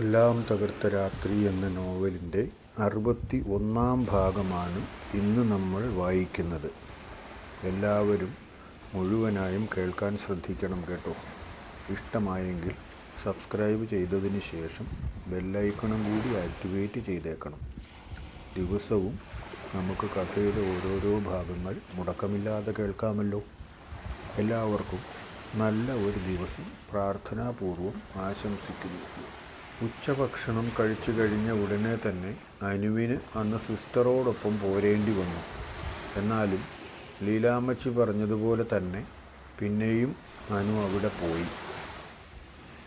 എല്ലാം തകർത്ത രാത്രി എന്ന നോവലിന്റെ അറുപത്തി ഒന്നാം ഭാഗമാണ് ഇന്ന് നമ്മൾ വായിക്കുന്നത്. എല്ലാവരും മുഴുവനായും കേൾക്കാൻ ശ്രദ്ധിക്കണം കേട്ടോ. ഇഷ്ടമായെങ്കിൽ സബ്സ്ക്രൈബ് ചെയ്തതിന് ശേഷം ബെല്ലൈക്കണും കൂടി ആക്ടിവേറ്റ് ചെയ്തേക്കണം. ദിവസവും നമുക്ക് കഥയുടെ ഓരോരോ ഭാഗങ്ങൾ മുടക്കമില്ലാതെ കേൾക്കാമല്ലോ. എല്ലാവർക്കും നല്ല ഒരു ദിവസം പ്രാർത്ഥനാപൂർവം ആശംസിക്കുന്നു. ഉച്ചഭക്ഷണം കഴിച്ചു കഴിഞ്ഞ ഉടനെ തന്നെ അനുവിന് അന്ന് സിസ്റ്ററോടൊപ്പം പോരേണ്ടി വന്നു. എന്നാലും ലീലാമ്മച്ചി പറഞ്ഞതുപോലെ തന്നെ പിന്നെയും അനു അവിടെ പോയി.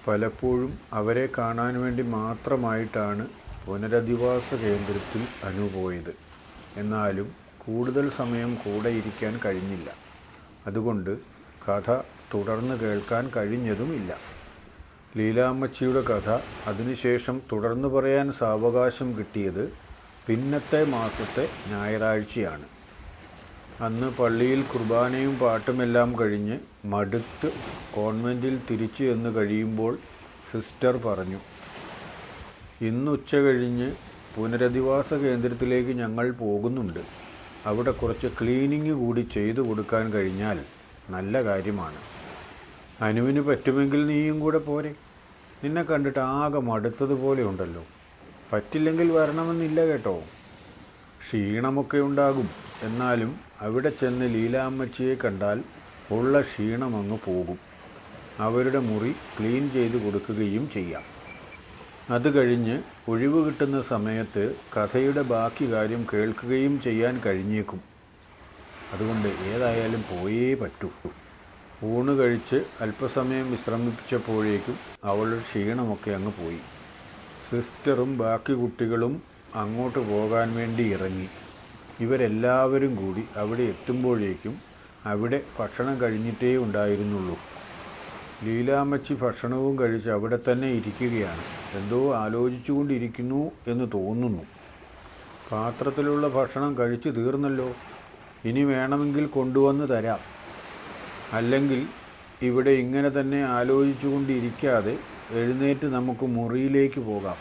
പലപ്പോഴും അവരെ കാണാൻ വേണ്ടി മാത്രമായിട്ടാണ് പുനരധിവാസ കേന്ദ്രത്തിൽ അനു പോയത്. എന്നാലും കൂടുതൽ സമയം കൂടെ ഇരിക്കാൻ കഴിഞ്ഞില്ല. അതുകൊണ്ട് കഥ തുടർന്ന് കേൾക്കാൻ കഴിഞ്ഞതുമില്ല. ലീലാമ്മച്ചിയുടെ കഥ അതിനുശേഷം തുടർന്നു പറയാൻ സാവകാശം കിട്ടിയത് പിന്നത്തെ മാസത്തെ ഞായറാഴ്ചയാണ്. അന്ന് പള്ളിയിൽ കുർബാനയും പാട്ടുമെല്ലാം കഴിഞ്ഞ് മടുത്ത് കോൺവെന്റിൽ തിരിച്ചു എന്ന് കഴിയുമ്പോൾ സിസ്റ്റർ പറഞ്ഞു ഇന്ന് ഉച്ച കഴിഞ്ഞ് പുനരധിവാസ കേന്ദ്രത്തിലേക്ക് ഞങ്ങൾ പോകുന്നുണ്ട്. അവിടെ കുറച്ച് ക്ലീനിങ് കൂടി ചെയ്തു കൊടുക്കാൻ കഴിഞ്ഞാൽ നല്ല കാര്യമാണ്. അനുവിന് പറ്റുമെങ്കിൽ നീയും കൂടെ പോരെ. നിന്നെ കണ്ടിട്ട് ആകെ മടുത്തതുപോലെ ഉണ്ടല്ലോ. പറ്റില്ലെങ്കിൽ വരണമെന്നില്ല കേട്ടോ. ക്ഷീണമൊക്കെ ഉണ്ടാകും. എന്നാലും അവിടെ ചെന്ന് ലീലാമ്മച്ചിയെ കണ്ടാൽ ഉള്ള ക്ഷീണമങ്ങ് പോകും. അവരുടെ മുറി ക്ലീൻ ചെയ്ത് കൊടുക്കുകയും ചെയ്യാം. അത് കഴിഞ്ഞ് ഒഴിവ് കിട്ടുന്ന സമയത്ത് കഥയുടെ ബാക്കി കാര്യം കേൾക്കുകയും ചെയ്യാൻ കഴിഞ്ഞേക്കും. അതുകൊണ്ട് ഏതായാലും പോയേ പറ്റൂ. ഊണ് കഴിച്ച് അല്പസമയം വിശ്രമിപ്പിച്ചപ്പോഴേക്കും അവളുടെ ക്ഷീണമൊക്കെ അങ്ങ് പോയി. സിസ്റ്ററും ബാക്കി കുട്ടികളും അങ്ങോട്ട് പോകാൻ വേണ്ടി ഇറങ്ങി. ഇവരെല്ലാവരും കൂടി അവിടെ എത്തുമ്പോഴേക്കും അവിടെ ഭക്ഷണം കഴിഞ്ഞിട്ടേ ഉണ്ടായിരുന്നുള്ളൂ. ലീലാമ്മച്ചി ഭക്ഷണവും കഴിച്ച് അവിടെ തന്നെ ഇരിക്കുകയാണ്. എന്തോ ആലോചിച്ചുകൊണ്ടിരിക്കുന്നു എന്ന് തോന്നുന്നു. പാത്രത്തിലുള്ള ഭക്ഷണം കഴിച്ചു തീർന്നല്ലോ. ഇനി വേണമെങ്കിൽ കൊണ്ടുവന്ന് തരാം. അല്ലെങ്കിൽ ഇവിടെ ഇങ്ങനെ തന്നെ ആലോചിച്ചുകൊണ്ടിരിക്കാതെ എഴുന്നേറ്റ് നമുക്ക് മുറിയിലേക്ക് പോകാം.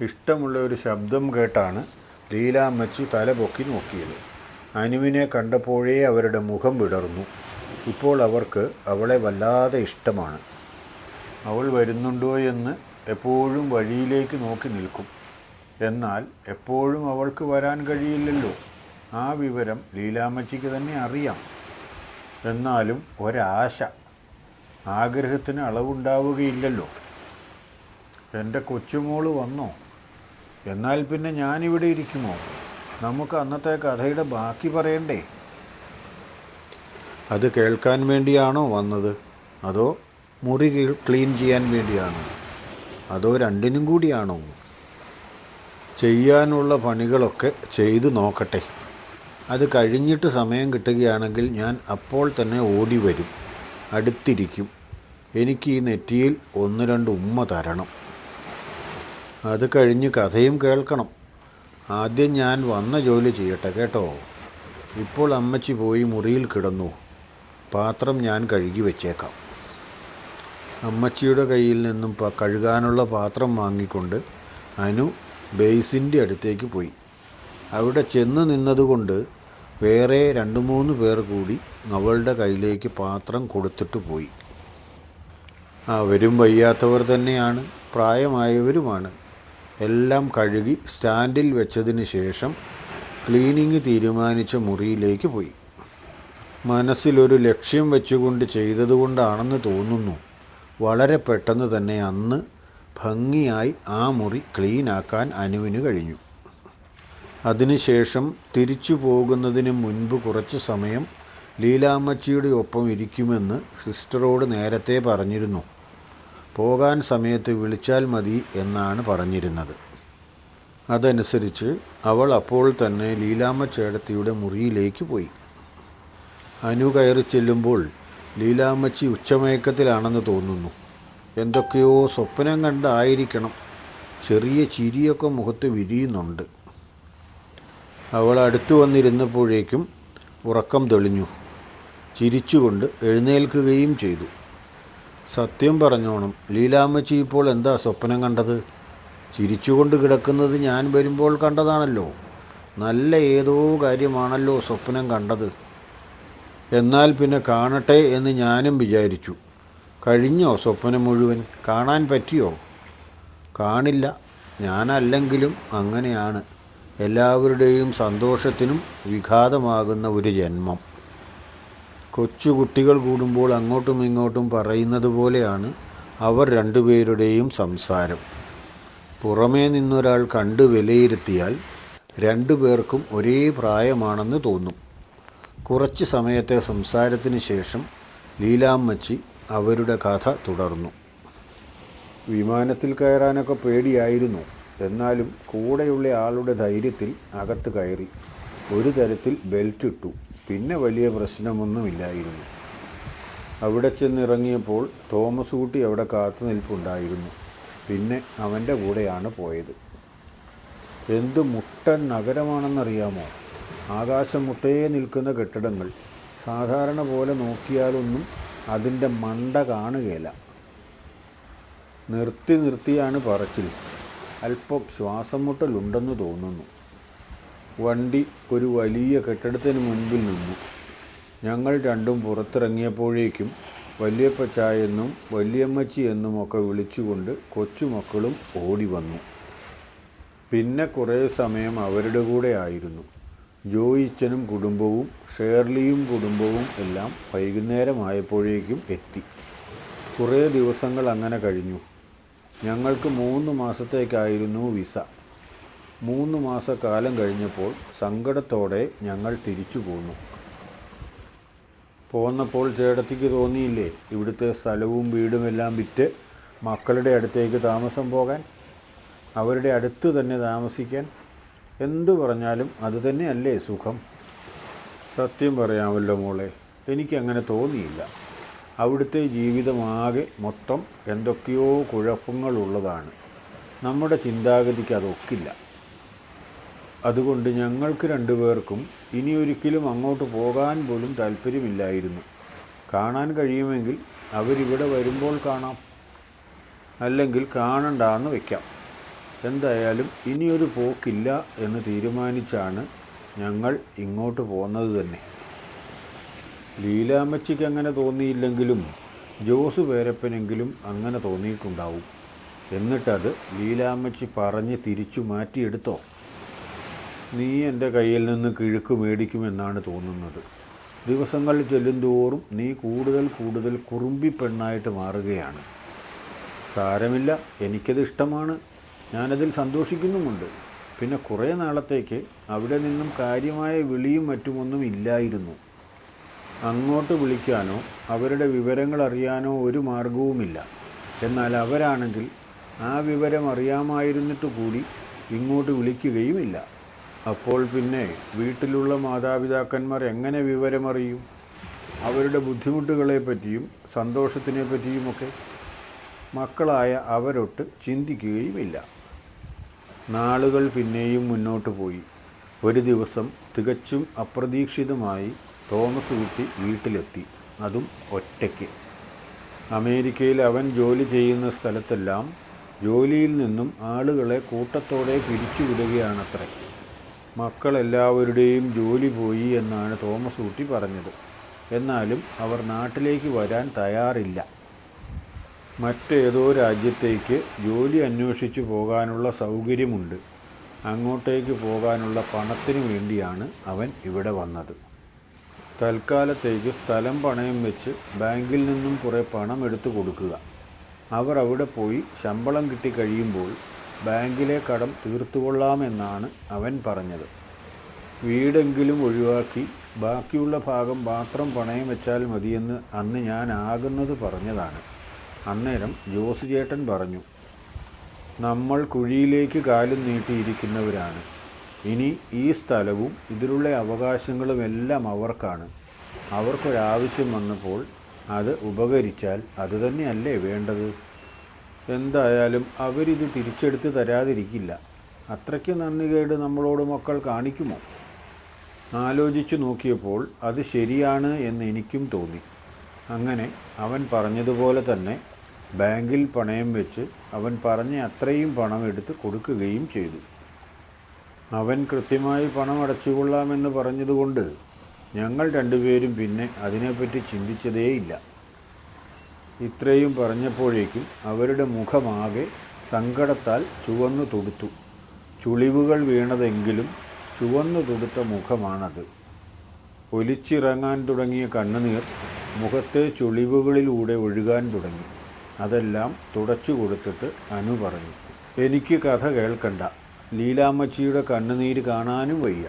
ഇഷ്ടമുള്ള ഒരു ശബ്ദം കേട്ടാണ് ലീലാമ്മച്ചി തല പൊക്കി നോക്കിയത്. അനുവിനെ കണ്ടപ്പോഴേ അവരുടെ മുഖം വിടർന്നു. ഇപ്പോൾ അവർക്ക് അവളെ വല്ലാതെ ഇഷ്ടമാണ്. അവൾ വരുന്നുണ്ടോ എന്ന് എപ്പോഴും വഴിയിലേക്ക് നോക്കി നിൽക്കും. എന്നാൽ എപ്പോഴും അവൾക്ക് വരാൻ കഴിയില്ലല്ലോ. ആ വിവരം ലീലാമ്മച്ചിക്ക് തന്നെ അറിയാം. എന്നാലും ഒരാശ. ആഗ്രഹത്തിന് അളവുണ്ടാവുകയില്ലല്ലോ. എന്റെ കൊച്ചുമോൾ വന്നോ? എന്നാൽ പിന്നെ ഞാനിവിടെ ഇരിക്കുമോ? നമുക്ക് അന്നത്തെ കഥയുടെ ബാക്കി പറയണ്ടേ? അത് കേൾക്കാൻ വേണ്ടിയാണോ വന്നത്? അതോ മുറി ക്ലീൻ ചെയ്യാൻ വേണ്ടിയാണോ? അതോ രണ്ടിനും കൂടിയാണോ? ചെയ്യാനുള്ള പണികളൊക്കെ ചെയ്തു നോക്കട്ടെ. അത് കഴിഞ്ഞിട്ട് സമയം കിട്ടുകയാണെങ്കിൽ ഞാൻ അപ്പോൾ തന്നെ ഓടി വരും. അടുത്തിരിക്കും. എനിക്ക് ഈ നെറ്റിയിൽ ഒന്ന് രണ്ട് ഉമ്മ തരണം. അത് കഴിഞ്ഞ് കഥയും കേൾക്കണം. ആദ്യം ഞാൻ വന്ന ജോലി ചെയ്യട്ടെ കേട്ടോ. ഇപ്പോൾ അമ്മച്ചി പോയി മുറിയിൽ കിടന്നു. പാത്രം ഞാൻ കഴുകി വെച്ചേക്കാം. അമ്മച്ചിയുടെ കയ്യിൽ നിന്നും കഴുകാനുള്ള പാത്രം വാങ്ങിക്കൊണ്ട് അനു ബേസിന്റെ അടുത്തേക്ക് പോയി. അവിടെ ചെന്ന് നിന്നതുകൊണ്ട് വേറെ രണ്ട് മൂന്ന് പേർ കൂടി അവളുടെ കയ്യിലേക്ക് പാത്രം കൊടുത്തിട്ട് പോയി. അവരും വയ്യാത്തവർ തന്നെയാണ് പ്രായമായവരുമാണ്. എല്ലാം കഴുകി സ്റ്റാൻഡിൽ വെച്ചതിന് ശേഷം ക്ലീനിങ് തീരുമാനിച്ച മുറിയിലേക്ക് പോയി. മനസ്സിലൊരു ലക്ഷ്യം വെച്ചുകൊണ്ട് ചെയ്തതുകൊണ്ടാണെന്ന് തോന്നുന്നു വളരെ പെട്ടെന്ന് തന്നെ അന്ന് ഭംഗിയായി ആ മുറി ക്ലീനാക്കാൻ അനുവിന് കഴിഞ്ഞു. അതിനുശേഷം തിരിച്ചു പോകുന്നതിന് മുൻപ് കുറച്ച് സമയം ലീലാമ്മച്ചിയുടെ ഒപ്പം ഇരിക്കുമെന്ന് സിസ്റ്ററോട് നേരത്തെ പറഞ്ഞിരുന്നു. പോകാൻ സമയത്ത് വിളിച്ചാൽ മതി എന്നാണ് പറഞ്ഞിരുന്നത്. അതനുസരിച്ച് അവൾ അപ്പോൾ തന്നെ ലീലാമ്മച്ചേടത്തിയുടെ മുറിയിലേക്ക് പോയി. അനു കയറി ചെല്ലുമ്പോൾ ലീലാമ്മച്ചി ഉച്ചമയക്കത്തിലാണെന്ന് തോന്നുന്നു. എന്തൊക്കെയോ സ്വപ്നം കണ്ടായിരിക്കണം. ചെറിയ ചിരിയൊക്കെ മുഖത്ത് വിരിയുന്നുണ്ട്. അവൾ അടുത്തു വന്നിരുന്നപ്പോഴേക്കും ഉറക്കം തെളിഞ്ഞു. ചിരിച്ചുകൊണ്ട് എഴുന്നേൽക്കുകയും ചെയ്തു. സത്യം പറഞ്ഞോണം ലീലാമ്മച്ചി ഇപ്പോൾ എന്താ സ്വപ്നം കണ്ടത്? ചിരിച്ചുകൊണ്ട് കിടക്കുന്നത് ഞാൻ വരുമ്പോൾ കണ്ടതാണല്ലോ. നല്ല ഏതോ കാര്യമാണല്ലോ സ്വപ്നം കണ്ടത്. എന്നാൽ പിന്നെ കാണട്ടെ എന്ന് ഞാനും വിചാരിച്ചു. കഴിഞ്ഞോ സ്വപ്നം മുഴുവൻ? കാണാൻ പറ്റിയോ? കാണില്ല. ഞാനല്ലെങ്കിലും അങ്ങനെയാണ്. എല്ലാവരുടെയും സന്തോഷത്തിനും വിഘാതമാകുന്ന ഒരു ജന്മം. കൊച്ചുകുട്ടികൾ കൂടുമ്പോൾ അങ്ങോട്ടും ഇങ്ങോട്ടും പറയുന്നത് പോലെയാണ് അവർ രണ്ടുപേരുടെയും സംസാരം. പുറമേ നിന്നൊരാൾ കണ്ട് വിലയിരുത്തിയാൽ രണ്ടു പേർക്കും ഒരേ പ്രായമാണെന്ന് തോന്നും. കുറച്ച് സമയത്തെ സംസാരത്തിന് ശേഷം ലീലാമ്മച്ചി അവരുടെ കഥ തുടർന്നു. വിമാനത്തിൽ കയറാനൊക്കെ പേടിയായിരുന്നു. എന്നാലും കൂടെയുള്ള ആളുടെ ധൈര്യത്തിൽ അകത്ത് കയറി ഒരു തരത്തിൽ ബെൽറ്റ് ഇട്ടു പിന്നെ വലിയ പ്രശ്നമൊന്നുമില്ലായിരുന്നു. അവിടെ ചെന്നിറങ്ങിയപ്പോൾ തോമസ് കുട്ടി അവിടെ കാത്തുനിൽപ്പുണ്ടായിരുന്നു പിന്നെ അവന്റെ കൂടെയാണ് പോയത്. എന്ത് മുട്ടൻ നഗരമാണെന്നറിയാമോ? ആകാശം മുട്ടയെ നിൽക്കുന്ന കെട്ടിടങ്ങൾ. സാധാരണ പോലെ നോക്കിയാലൊന്നും അതിന്റെ മണ്ട കാണുകയില്ല നിർത്തി നിർത്തിയാണ് പറച്ചിൽ. അല്പം ശ്വാസം മുട്ടലുണ്ടെന്ന് തോന്നുന്നു. വണ്ടി ഒരു വലിയ കെട്ടിടത്തിന് മുൻപിൽ നിന്നു. ഞങ്ങൾ രണ്ടും പുറത്തിറങ്ങിയപ്പോഴേക്കും വല്യപ്പച്ചായെന്നും വലിയമ്മച്ചി എന്നുമൊക്കെ വിളിച്ചുകൊണ്ട് കൊച്ചുമക്കളും ഓടി വന്നു. പിന്നെ കുറേ സമയം അവരുടെ കൂടെ ആയിരുന്നു. ജോയിച്ചനും കുടുംബവും ഷേർലിയും കുടുംബവും എല്ലാം വൈകുന്നേരമായപ്പോഴേക്കും എത്തി. കുറേ ദിവസങ്ങൾ അങ്ങനെ കഴിഞ്ഞു. ഞങ്ങൾക്ക് മൂന്ന് മാസത്തേക്കായിരുന്നു വിസ. മൂന്ന് മാസക്കാലം കഴിഞ്ഞപ്പോൾ സങ്കടത്തോടെ ഞങ്ങൾ തിരിച്ചു പോന്നു പോന്നപ്പോൾ ചേട്ടത്തിക്ക് തോന്നിയില്ലേ ഇവിടുത്തെ സ്ഥലവും വീടുമെല്ലാം വിറ്റ് മക്കളുടെ അടുത്തേക്ക് താമസം പോകാൻ അവരുടെ അടുത്ത് തന്നെ താമസിക്കാൻ. എന്തു പറഞ്ഞാലും അത് തന്നെയല്ലേ സുഖം? സത്യം പറയാമല്ലോ മോളെ എനിക്കങ്ങനെ തോന്നിയില്ല. അവിടുത്തെ ജീവിതമാകെ മൊത്തം എന്തൊക്കെയോ കുഴപ്പങ്ങളുള്ളതാണ്. നമ്മുടെ ചിന്താഗതിക്ക് അതൊക്കില്ല. അതുകൊണ്ട് ഞങ്ങൾക്ക് രണ്ടുപേർക്കും ഇനി ഒരിക്കലും അങ്ങോട്ട് പോകാൻ പോലും താല്പര്യമില്ലായിരുന്നു കാണാൻ കഴിയുമെങ്കിൽ അവരിവിടെ വരുമ്പോൾ കാണാം. അല്ലെങ്കിൽ കാണണ്ടാന്ന് വയ്ക്കാം എന്തായാലും ഇനിയൊരു പോക്കില്ല എന്ന് തീരുമാനിച്ചാണ് ഞങ്ങൾ ഇങ്ങോട്ട് പോന്നത് തന്നെ. ലീലാമ്മച്ചിക്ക് അങ്ങനെ തോന്നിയില്ലെങ്കിലും ജോസ് പേരപ്പനെങ്കിലും അങ്ങനെ തോന്നിയിട്ടുണ്ടാവും. എന്നിട്ടത് ലീലാമ്മച്ചി പറഞ്ഞ് തിരിച്ചു മാറ്റിയെടുത്തോ. നീ എന്റെ കയ്യിൽ നിന്ന് കിഴുക്ക് മേടിക്കുമെന്നാണ് തോന്നുന്നത്. ദിവസങ്ങൾ ചെല്ലുന്തോറും നീ കൂടുതൽ കൂടുതൽ കുറുമ്പി പെണ്ണായിട്ട് മാറുകയാണ്. സാരമില്ല എനിക്കത് ഇഷ്ടമാണ്. ഞാനതിൽ സന്തോഷിക്കുന്നുമുണ്ട്. പിന്നെ കുറേ നാളത്തേക്ക് അവിടെ നിന്നും കാര്യമായ വിളിയും മറ്റുമൊന്നും ഇല്ലായിരുന്നു. അങ്ങോട്ട് വിളിക്കാനോ അവരുടെ വിവരങ്ങൾ അറിയാനോ ഒരു മാർഗവുമില്ല എന്നാൽ അവരാണെങ്കിൽ ആ വിവരം അറിയാമായിരുന്നിട്ട് കൂടി ഇങ്ങോട്ട് വിളിക്കുകയുമില്ല. അപ്പോൾ പിന്നെ വീട്ടിലുള്ള മാതാപിതാക്കന്മാർ എങ്ങനെ വിവരമറിയും? അവരുടെ ബുദ്ധിമുട്ടുകളെ പറ്റിയും സന്തോഷത്തിനെ പറ്റിയുമൊക്കെ മക്കളായ അവരൊട്ട് ചിന്തിക്കുകയുമില്ല. നാളുകൾ പിന്നെയും മുന്നോട്ട് പോയി. ഒരു ദിവസം തികച്ചും അപ്രതീക്ഷിതമായി തോമസ് കുട്ടി വീട്ടിലെത്തി. അതും ഒറ്റയ്ക്ക്. അമേരിക്കയിൽ അവൻ ജോലി ചെയ്യുന്ന സ്ഥലത്തെല്ലാം ജോലിയിൽ നിന്നും ആളുകളെ കൂട്ടത്തോടെ പിരിച്ചുവിടുകയാണത്രേ. മക്കളെല്ലാവരുടെയും ജോലി പോയി എന്നാണ് തോമസ് ഊട്ടി പറഞ്ഞത്. എന്നാലും അവർ നാട്ടിലേക്ക് വരാൻ തയ്യാറില്ല. മറ്റേതോ രാജ്യത്തേക്ക് ജോലി അന്വേഷിച്ചു പോകാനുള്ള സൗകര്യമുണ്ട്. അങ്ങോട്ടേക്ക് പോകാനുള്ള പണത്തിന് വേണ്ടിയാണ് അവൻ ഇവിടെ വന്നത്. തൽക്കാലത്തേക്ക് സ്ഥലം പണയം വെച്ച് ബാങ്കിൽ നിന്നും കുറേ പണം എടുത്തു കൊടുക്കുക. അവർ അവിടെ പോയി ശമ്പളം കിട്ടിക്കഴിയുമ്പോൾ ബാങ്കിലെ കടം തീർത്തുകൊള്ളാമെന്നാണ് അവൻ പറഞ്ഞത്. വീടെങ്കിലും ഒഴിവാക്കി ബാക്കിയുള്ള ഭാഗം മാത്രം പണയം വെച്ചാൽ മതിയെന്ന് അന്ന് ഞാൻ ആകുന്നത് പറഞ്ഞതാണ്. അന്നേരം ജോസ് ചേട്ടൻ പറഞ്ഞു നമ്മൾ കുഴിയിലേക്ക് കാലും നീട്ടിയിരിക്കുന്നവരാണ്. ഇനി ഈ സ്ഥലവും ഇതിലുള്ള അവകാശങ്ങളും എല്ലാം അവർക്കാണ്. അവർക്കൊരാവശ്യം വന്നപ്പോൾ അത് ഉപകരിച്ചാൽ അതുതന്നെയല്ലേ വേണ്ടത്? എന്തായാലും അവരിത് തിരിച്ചെടുത്ത് തരാതിരിക്കില്ല. അത്രയ്ക്ക് നന്ദികേട് നമ്മളോട് മക്കൾ കാണിക്കുമോ? ആലോചിച്ചു നോക്കിയപ്പോൾ അത് ശരിയാണ് എന്ന് എനിക്കും തോന്നി. അങ്ങനെ അവൻ പറഞ്ഞതുപോലെ തന്നെ ബാങ്കിൽ പണയം വെച്ച് അവൻ പറഞ്ഞ അത്രയും പണം എടുത്ത് കൊടുക്കുകയും ചെയ്തു. അവൻ കൃത്യമായി പണം അടച്ചുകൊള്ളാമെന്ന് പറഞ്ഞതുകൊണ്ട് ഞങ്ങൾ രണ്ടുപേരും പിന്നെ അതിനെപ്പറ്റി ചിന്തിച്ചതേയില്ല. ഇത്രയും പറഞ്ഞപ്പോഴേക്കും അവരുടെ മുഖമാകെ സങ്കടത്താൽ ചുവന്നു തുടുത്തു. ചുളിവുകൾ വീണതെങ്കിലും ചുവന്നു തുടുത്ത മുഖമാണത്. ഒലിച്ചിറങ്ങാൻ തുടങ്ങിയ കണ്ണുനീർ മുഖത്തെ ചുളിവുകളിലൂടെ ഒഴുകാൻ തുടങ്ങി. അതെല്ലാം തുടച്ചു കൊടുത്തിട്ട് അനു പറഞ്ഞു എനിക്ക് കഥ കേൾക്കണ്ട. ലീലാമ്മച്ചിയുടെ കണ്ണുനീര് കാണാനും വയ്യ.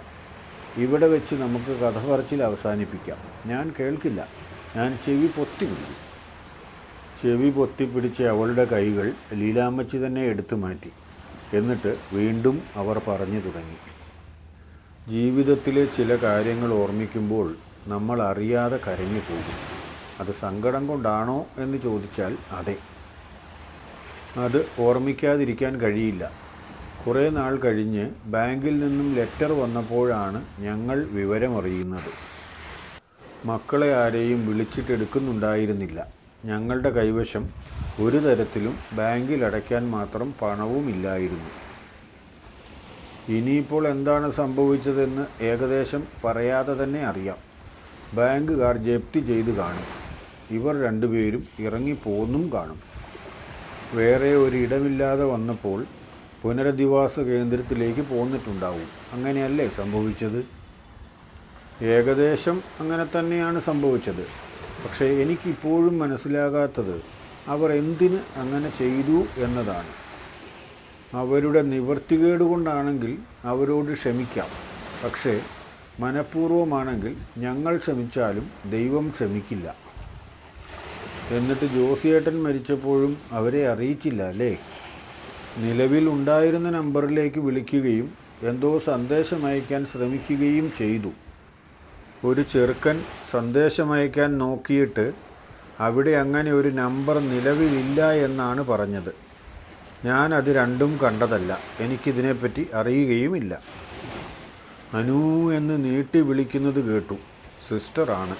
ഇവിടെ വെച്ച് നമുക്ക് കഥ പറച്ചിൽ അവസാനിപ്പിക്കാം. ഞാൻ കേൾക്കില്ല. ഞാൻ ചെവി പൊത്തി പിടിക്കും. ചെവി പൊത്തിപ്പിടിച്ച അവളുടെ കൈകൾ ലീലാമ്മച്ചി തന്നെ എടുത്തു മാറ്റി. എന്നിട്ട് വീണ്ടും അവർ പറഞ്ഞു തുടങ്ങി. ജീവിതത്തിലെ ചില കാര്യങ്ങൾ ഓർമ്മിക്കുമ്പോൾ നമ്മൾ അറിയാതെ കരഞ്ഞു പോകും. അത് സങ്കടം കൊണ്ടാണോ എന്ന് ചോദിച്ചാൽ അതെ. അത് ഓർമ്മിക്കാതിരിക്കാൻ കഴിയില്ല. കുറേ നാൾ കഴിഞ്ഞ് ബാങ്കിൽ നിന്നും ലെറ്റർ വന്നപ്പോഴാണ് ഞങ്ങൾ വിവരമറിയുന്നത്. മക്കളെ ആരെയും വിളിച്ചിട്ടെടുക്കുന്നുണ്ടായിരുന്നില്ല. ഞങ്ങളുടെ കൈവശം ഒരു തരത്തിലും ബാങ്കിൽ അടയ്ക്കാൻ മാത്രം പണവുമില്ലായിരുന്നു. ഇനിയിപ്പോൾ എന്താണ് സംഭവിച്ചതെന്ന് ഏകദേശം പറയാതെ തന്നെ അറിയാം. ബാങ്കുകാർ ജപ്തി ചെയ്ത് കാണും. ഇവർ രണ്ടുപേരും ഇറങ്ങിപ്പോന്നും കാണും. വേറെ ഒരിടമില്ലാതെ വന്നപ്പോൾ പുനരധിവാസ കേന്ദ്രത്തിലേക്ക് പോന്നിട്ടുണ്ടാവും. അങ്ങനെയല്ലേ സംഭവിച്ചത്? ഏകദേശം അങ്ങനെ തന്നെയാണ് സംഭവിച്ചത്. പക്ഷേ എനിക്കിപ്പോഴും മനസ്സിലാകാത്തത് അവർ എന്തിന് അങ്ങനെ ചെയ്തു എന്നതാണ്. അവരുടെ കൊണ്ടാണെങ്കിൽ അവരോട് ക്ഷമിക്കാം. പക്ഷേ മനഃപൂർവമാണെങ്കിൽ ഞങ്ങൾ ക്ഷമിച്ചാലും ദൈവം ക്ഷമിക്കില്ല. എന്നിട്ട് ജോസിയേട്ടൻ മരിച്ചപ്പോഴും അവരെ അറിയിച്ചില്ല അല്ലേ? നിലവിൽ ഉണ്ടായിരുന്ന നമ്പറിലേക്ക് വിളിക്കുകയും എന്തോ സന്ദേശം അയക്കാൻ ശ്രമിക്കുകയും ചെയ്തു. ഒരു ചെറുക്കൻ സന്ദേശമയക്കാൻ നോക്കിയിട്ട് അവിടെ അങ്ങനെ ഒരു നമ്പർ നിലവിലില്ല എന്നാണ് പറഞ്ഞത്. ഞാൻ അത് രണ്ടും കണ്ടതല്ല. എനിക്കിതിനെപ്പറ്റി അറിയുകയുമില്ല. അനു എന്ന് നീട്ടി വിളിക്കുന്നത് കേട്ടു. സിസ്റ്ററാണ്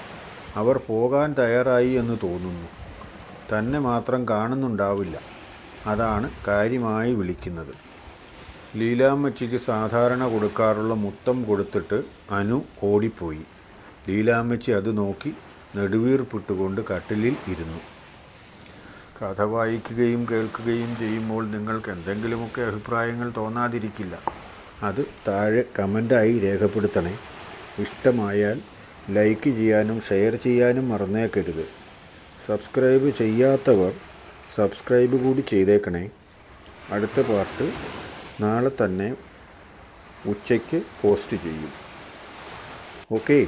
അവർ പോകാൻ തയ്യാറായി എന്ന് തോന്നുന്നു. തന്നെ മാത്രം കാണുന്നുണ്ടാവില്ല. അതാണ് കാര്യമായി വിളിക്കുന്നത്. ലീലാമ്മച്ചിക്ക് സാധാരണ കൊടുക്കാറുള്ള മുത്തം കൊടുത്തിട്ട് അനു ഓടിപ്പോയി. ലീലാമ്മച്ചി അത് നോക്കി നെടുവീർപ്പിട്ടുകൊണ്ട് കട്ടിലിൽ ഇരുന്നു. കഥ വായിക്കുകയും കേൾക്കുകയും ചെയ്യുമ്പോൾ നിങ്ങൾക്ക് എന്തെങ്കിലുമൊക്കെ അഭിപ്രായങ്ങൾ തോന്നാതിരിക്കില്ല. അത് താഴെ കമന്റായി രേഖപ്പെടുത്തണേ. ഇഷ്ടമായാൽ ലൈക്ക് ചെയ്യാനും ഷെയർ ചെയ്യാനും മറന്നേക്കരുത്. സബ്സ്ക്രൈബ് ചെയ്യാത്തവർ സബ്സ്ക്രൈബ് കൂടി ചെയ്തേക്കണേ. അടുത്ത പാർട്ട് നാളെ തന്നെ ഉച്ചയ്ക്ക് പോസ്റ്റ് ചെയ്യും. ഓക്കേ.